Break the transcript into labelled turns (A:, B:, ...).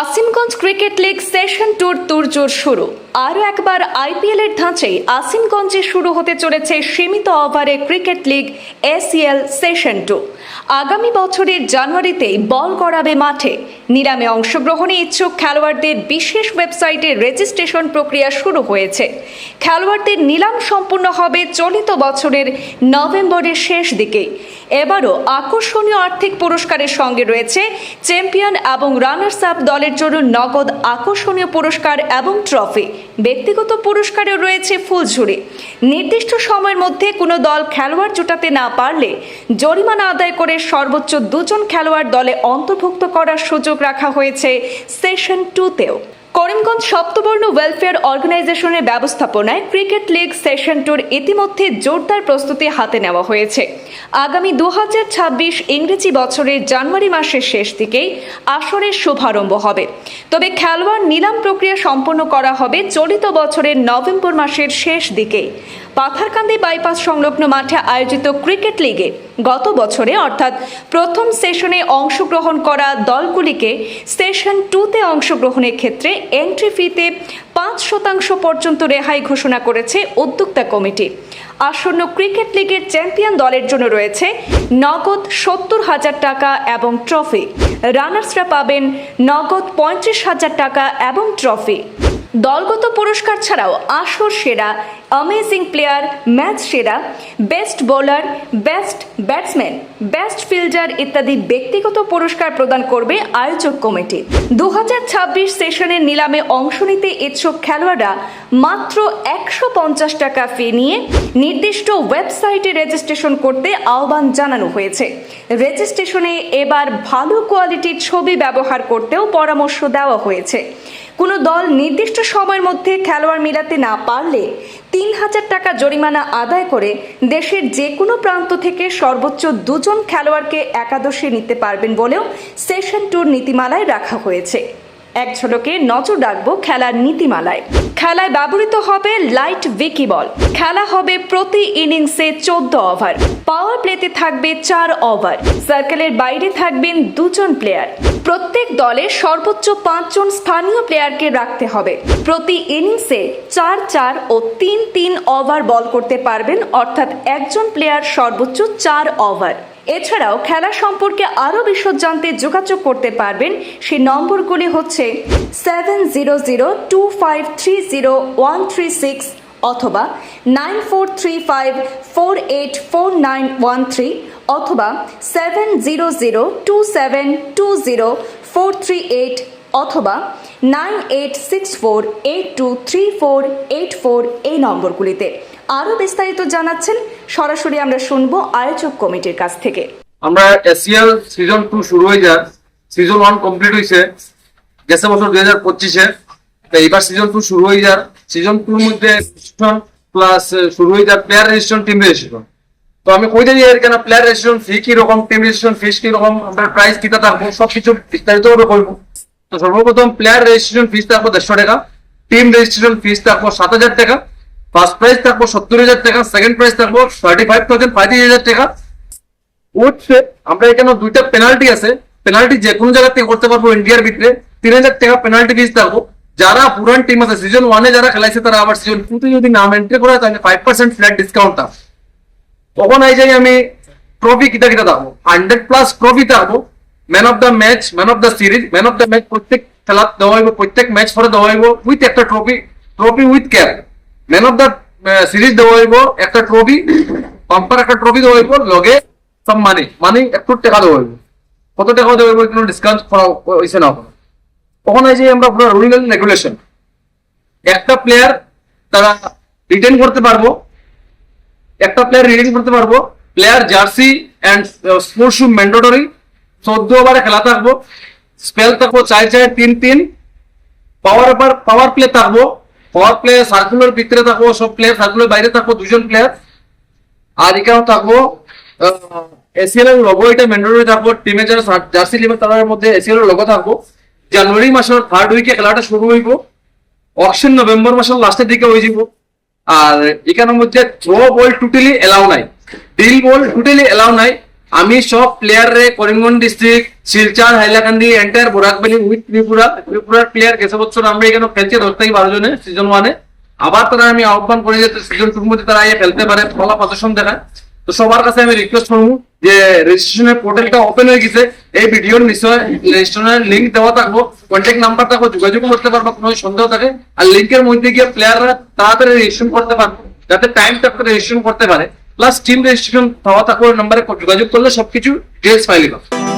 A: Asimganj cricket league session two তুরজোর শুরু। আরও একবার আইপিএল এর ধাঁচেই আসিমগঞ্জে শুরু হতে চলেছে সীমিত ওভারে cricket league ACL session two. আগামী বছরের জানুয়ারিতেই বল গড়াবে মাঠে। নিলামে অংশগ্রহণে ইচ্ছুক খেলোয়াড়দের বিশেষ ওয়েবসাইটে রেজিস্ট্রেশন প্রক্রিয়া শুরু হয়েছে। খেলোয়াড়দের নিলাম সম্পূর্ণ হবে চলিত বছরের নভেম্বরের শেষ দিকে। এবারও আকর্ষণীয় আর্থিক পুরস্কারের সঙ্গে রয়েছে চ্যাম্পিয়ন এবং রানার্স আপ দলের জন্য নগদ আকর্ষণীয় পুরস্কার এবং ট্রফি। ব্যক্তিগত পুরস্কারেও রয়েছে ফুলঝুরি। নির্দিষ্ট সময়ের মধ্যে কোনো দল খেলোয়াড় জোটাতে না পারলে জরিমানা আদায় করে সর্বোচ্চ দুজন খেলোয়াড় দলে অন্তর্ভুক্ত করার সুযোগ রাখা হয়েছে সেশন টুতেও। করিমগঞ্জ সপ্তবর্ণ ওয়েলফেয়ার অর্গানাইজেশনের ব্যবস্থাপনায় ক্রিকেট লিগ সেশন টুর ইতিমধ্যে জোরদার প্রস্তুতি হাতে নেওয়া হয়েছে। আগামী দু ছাব্বিশ ইংরেজি বছরের জানুয়ারি মাসের শেষ দিকেই আসরের শুভারম্ভ হবে। তবে খেলোয়াড় নিলাম প্রক্রিয়া সম্পন্ন করা হবে চলিত বছরের নভেম্বর মাসের শেষ দিকে পাথারকান্দি বাইপাস সংলগ্ন মাঠে আয়োজিত ক্রিকেট লিগে গত বছরে, অর্থাৎ প্রথম সেশনে অংশগ্রহণ করা দলগুলিকে সেশন টুতে অংশগ্রহণের ক্ষেত্রে এন্ট্রি ফিতে পাঁচ শতাংশ পর্যন্ত রেহাই ঘোষণা করেছে উদ্যোক্তা কমিটি। আসন্ন ক্রিকেট লিগের চ্যাম্পিয়ন দলের জন্য রয়েছে নগদ সত্তর হাজার টাকা এবং ট্রফি। রানার্সরা পাবেন নগদ পঁয়ত্রিশ হাজার টাকা এবং ট্রফি। দলগত পুরস্কার ছাড়াও আসর সেরা অ্যামেজিং প্লেয়ার ম্যাচ সেরা best bowler best batsman best fielder ইত্যাদি ব্যক্তিগত পুরস্কার প্রদান করবে আয়োজক কমিটি। দু সেশনের নিলামে অংশ নিতে ইচ্ছুক খেলোয়াড়রা মাত্র একশো পঞ্চাশ টাকা ফি নিয়ে নির্দিষ্ট ওয়েবসাইটে রেজিস্ট্রেশন করতে আহ্বান জানানো হয়েছে। রেজিস্ট্রেশনে এবার ভালো কোয়ালিটির ছবি ব্যবহার করতেও পরামর্শ দেওয়া হয়েছে। কোনো দল নির্দিষ্ট সময়ের মধ্যে খেলোয়াড় মিলাতে না পারলে তিন হাজার টাকা জরিমানা আদায় করে দেশের যে কোনো প্রান্ত থেকে সর্বোচ্চ দুজন খেলোয়াড়কে একাদশে নিতে পারবেন বলেও সেশন ট্যুর নীতিমালায় রাখা হয়েছে। এক ঝলকে নজর রাখব খেলার নীতিমালায়। খেলায় ব্যবহৃত হবে লাইট উইকি বল খেলা হবে প্রতি ইনিংসে চোদ্দ ওভার পাওয়ার প্লেতে থাকবে চার ওভার সার্কেলের বাইরে থাকবেন দুজন প্লেয়ার প্রত্যেক দলে সর্বোচ্চ পাঁচজন স্থানীয় প্লেয়ারকে রাখতে হবে। প্রতি ইনিংসে চার চার ও তিন তিন ওভার বল করতে পারবেন, অর্থাৎ একজন প্লেয়ার সর্বোচ্চ চার ওভার এছাড়াও খেলা সম্পর্কে আরও বিশদ জানতে যোগাযোগ করতে পারবেন। সেই নম্বরগুলি হচ্ছে seven zero zero two five three zero one three six অথবা nine four three five four eight four nine one three অথবা seven zero zero two seven two zero four three eight অথবা nine eight six four eight two three four eight four এই নম্বরগুলিতে। আরও বিস্তারিত জানাচ্ছেন, সরাসরি আমরা শুনব আয়োজক কমিটির কাছ থেকে।
B: আমরা এসিএল সিজন টু শুরু হয়ে যায়। সিজন ওয়ান কমপ্লিট হয়েছে গেছে বছর দুই হাজার পঁচিশে। এইবার সিজন টু শুরু হয়ে যার সিজন টুর মধ্যে প্লাস শুরু হয়ে যার প্লেয়ার রেজিস্ট্রেশন টিম রেজিস্ট্রেশন তো আমি কই দিই আর কেন প্লেয়ার রেজিস্ট্রেশন ফি কি রকম টিম রেজিস্ট্রেশন ফিস কি রকম আমরা প্রাইস কিটা থাকব সবকিছু বিস্তারিত ভাবে করব তো সর্বপ্রথম প্লেয়ার রেজিস্ট্রেশন ফিস থাকব দেড়শো টাকা টিম রেজিস্ট্রেশন ফিস থাকব সাত হাজার টাকা। ফার্স্ট প্রাইজ থাকব সত্তর হাজার টাকা সেকেন্ড প্রাইজ থাকব থার্টি ফাইভ থাউজেন্ড পঁয়ত্রিশ হাজার টাকা। উঠছে, আমরা এখানে দুইটা পেনাল্টি আছে। পেনাল্টি যে কোনো জায়গা থেকে করতে পারব ইন্ডিয়ার ভিতরে তিন হাজার টাকা পেনাল্টি ফিস থাকব। যারা পুরান টিম আছে সিজন ওয়ানে যারা খেলাইছে, তারা আবার সিজন টু তে যদি নাম এন্ট্রি করে, তাহলে ফাইভ পার্সেন্ট ফ্ল্যাট ডিসকাউন্ট থাকবে। তখন এই যাই আমি ট্রফি কিটা কিটা থাকব হান্ড্রেড প্লাস ট্রফি থাকব। Man of the match man of the series man of the match প্রত্যেক খেলা দেওয়া হইব, প্রত্যেক ম্যাচ পরে দেওয়া হইব উইথ একটা trophy trophy with cap man of the series দেওয়া হইব, একটা ট্রফি পাম্পার একটা ট্রফি দেওয়া হইব, লগে সব মানি মানি একটু টাকা দেওয়া হইব। কত টাকা দেওয়া হইব, কোনো ডিসকাউন্ট করা হয়েছে না? তখন এই যে আমরা পুরো রুল এন্ড রেগুলেশন একটা প্লেয়ার তারা রিটেন করতে পারব, একটা প্লেয়ার রিটেন করতে পারব player jersey and sports shoe mandatory চোদ্দ ওভারে খেলা থাকব স্পেল থাকব চার চার তিন তিন পাওয়ার পাওয়ার প্লে থাকব পাওয়ার প্লে সার্কুলার ভিতরে থাকব সব প্লেয়ার সার্কুলার বাইরে থাকব দুজন প্লেয়ার আর এখানেও থাকব এসিএল এর লোগো এটা ম্যান্ডেটরি থাকব টিমে যারা জার্সি লিভার তাদের মধ্যে এসিএল এর লোগো থাকব জানুয়ারি মাসের থার্ড উইকে খেলাটা শুরু হইব। অকশন নভেম্বর মাসের লাস্টের দিকে হয়ে যাব আর এখানের মধ্যে থ্রো বল টোটালি এলাও নাই। ডিল বল টোটালি এলাও নাই। আমি সব player Karimganj district Silchar, Hailakandi entire Barak Valley, with Tripura. ত্রিপুরার প্লেয়ার গেছে বছর, আমরা এখানে খেলছি দশ থেকে বারো জনে সিজন ওয়ানে আবার তারা আমি আহ্বান করি যে সিজন টুর মধ্যে তারা আইয়ে খেলতে পারে ফলা প্রদর্শন দেখায়। তো সবার কাছে আমি রিকোয়েস্ট করব যে রেজিস্ট্রেশনের পোর্টালটা ওপেন হয়ে গেছে, এই ভিডিওর নিশ্চয় রেজিস্ট্রেশনের লিঙ্ক দেওয়া থাকব। কন্ট্যাক্ট নাম্বার থাকব, যোগাযোগ করতে পারব কোনো সন্দেহ থাকে। আর লিঙ্কের মধ্যে গিয়ে প্লেয়াররা তাড়াতাড়ি রেজিস্ট্রেশন করতে পারব, যাতে টাইম টপ রেজিস্ট্রেশন করতে পারে। প্লাস টিম রেজিস্ট্রেশন হওয়া থাকবে নাম্বারে যোগাযোগ করলে সবকিছু ডিটেলস ফাইলি পাবে।